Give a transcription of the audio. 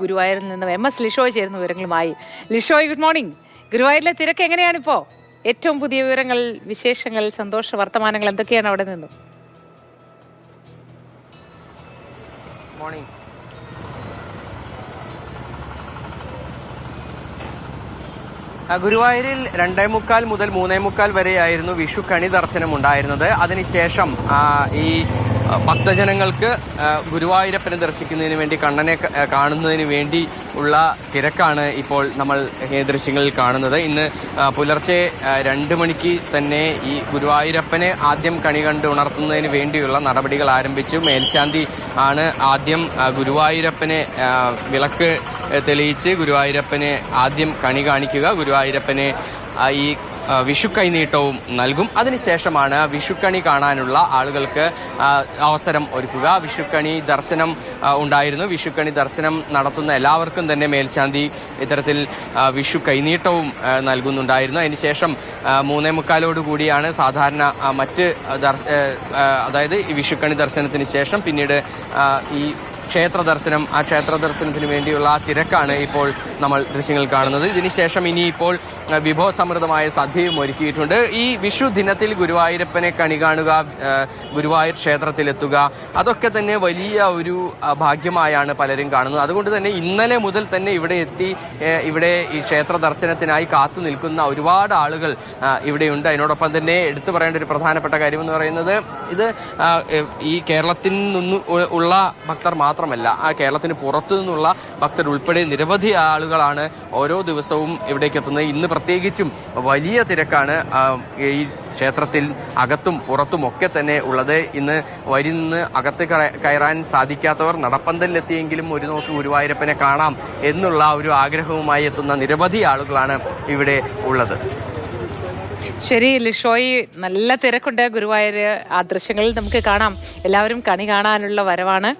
ഗുരുവായൂരിൽ നിന്നും M S Lishoy ചേരുന്ന വിവരങ്ങളുമായി. ലിഷോയ് ഗുഡ് മോർണിംഗ് ഗുരുവായൂരിലെ തിരക്ക് എങ്ങനെയാണ് ഇപ്പോ? ഏറ്റവും പുതിയ വിവരങ്ങൾ വിശേഷങ്ങൾ സന്തോഷ വർത്തമാനങ്ങൾ എന്തൊക്കെയാണ് അവിടെ നിന്നും? മോർണിംഗ് ഗുരുവായൂരിൽ രണ്ടേ മുക്കാൽ മുതൽ മൂന്നേ മുക്കാൽ വരെയായിരുന്നു വിഷു കണി ദർശനം ഉണ്ടായിരുന്നത്. അതിനുശേഷം ഈ ഭക്തജനങ്ങൾക്ക് ഗുരുവായൂരപ്പനെ ദർശിക്കുന്നതിന് വേണ്ടി കണ്ണനെ കാണുന്നതിന് വേണ്ടി ഉള്ള തിരക്കാണ് ഇപ്പോൾ നമ്മൾ ദൃശ്യങ്ങളിൽ കാണുന്നത്. ഇന്ന് പുലർച്ചെ രണ്ട് മണിക്ക് തന്നെ ഈ ഗുരുവായൂരപ്പനെ ആദ്യം കണി കണ്ട് ഉണർത്തുന്നതിന് വേണ്ടിയുള്ള നടപടികൾ ആരംഭിച്ചു. മേൽശാന്തി ആണ് ആദ്യം ഗുരുവായൂരപ്പനെ വിളക്ക് തെളിയിച്ച് ഗുരുവായൂരപ്പനെ ആദ്യം കണി കാണിക്കുക. ഗുരുവായൂരപ്പനെ ഈ വിഷു കൈനീട്ടവും നൽകും. അതിനുശേഷമാണ് വിഷുക്കണി കാണാനുള്ള ആളുകൾക്ക് അവസരം ഒരുക്കുക. വിഷുക്കണി ദർശനം ഉണ്ടായിരുന്നു. വിഷുക്കണി ദർശനം നടത്തുന്ന എല്ലാവർക്കും തന്നെ മേൽശാന്തി ഇത്തരത്തിൽ വിഷു കൈനീട്ടവും നൽകുന്നുണ്ടായിരുന്നു. അതിനുശേഷം മൂന്നേ മുക്കാലോട് കൂടിയാണ് സാധാരണ മറ്റ് അതായത് ഈ വിഷുക്കണി ദർശനത്തിന് ശേഷം പിന്നീട് ഈ ക്ഷേത്ര ദർശനം ആ ക്ഷേത്ര ദർശനത്തിന് വേണ്ടിയുള്ള ആ തിരക്കാണ് ഇപ്പോൾ നമ്മൾ ദൃശ്യങ്ങൾ കാണുന്നത്. ഇതിനുശേഷം ഇനിയിപ്പോൾ വിഭവസമൃദ്ധമായ സദ്യയും ഒരുക്കിയിട്ടുണ്ട്. ഈ വിഷു ദിനത്തിൽ ഗുരുവായൂരപ്പനെ കണി കാണുക ഗുരുവായൂർ ക്ഷേത്രത്തിലെത്തുക അതൊക്കെ തന്നെ വലിയ ഒരു ഭാഗ്യമായാണ് പലരും കാണുന്നത്. അതുകൊണ്ട് തന്നെ ഇന്നലെ മുതൽ തന്നെ ഇവിടെ എത്തി ഇവിടെ ഈ ക്ഷേത്ര ദർശനത്തിനായി കാത്തു നിൽക്കുന്ന ഒരുപാട് ആളുകൾ ഇവിടെയുണ്ട്. അതിനോടൊപ്പം തന്നെ എടുത്തു പറയേണ്ട ഒരു പ്രധാനപ്പെട്ട കാര്യം എന്ന് പറയുന്നത് ഇത് ഈ കേരളത്തിൽ നിന്ന് ഉള്ള ഭക്തർ മാത്രമല്ല ആ കേരളത്തിന് പുറത്തു നിന്നുള്ള ഭക്തർ ഉൾപ്പെടെ നിരവധി ആളുകളാണ് ഓരോ ദിവസവും ഇവിടേക്ക് എത്തുന്നത്. ഇന്ന് പ്രത്യേകിച്ചും വലിയ തിരക്കാണ് ഈ ക്ഷേത്രത്തിൽ അകത്തും പുറത്തും ഒക്കെ തന്നെ ഉള്ളത്. ഇന്ന് വരി നിന്ന് അകത്ത് കയറാൻ സാധിക്കാത്തവർ നടപ്പന്തലിലെത്തിയെങ്കിലും ഒരു നോക്ക് ഗുരുവായൂരപ്പനെ കാണാം എന്നുള്ള ഒരു ആഗ്രഹവുമായി എത്തുന്ന നിരവധി ആളുകളാണ് ഇവിടെ ഉള്ളത്. ശരി ലിഷോയി നല്ല തിരക്കുണ്ട് ഗുരുവായൂർ ആ ദൃശ്യങ്ങളിൽ നമുക്ക് കാണാം. എല്ലാവരും കണി കാണാനുള്ള വരവാണ്.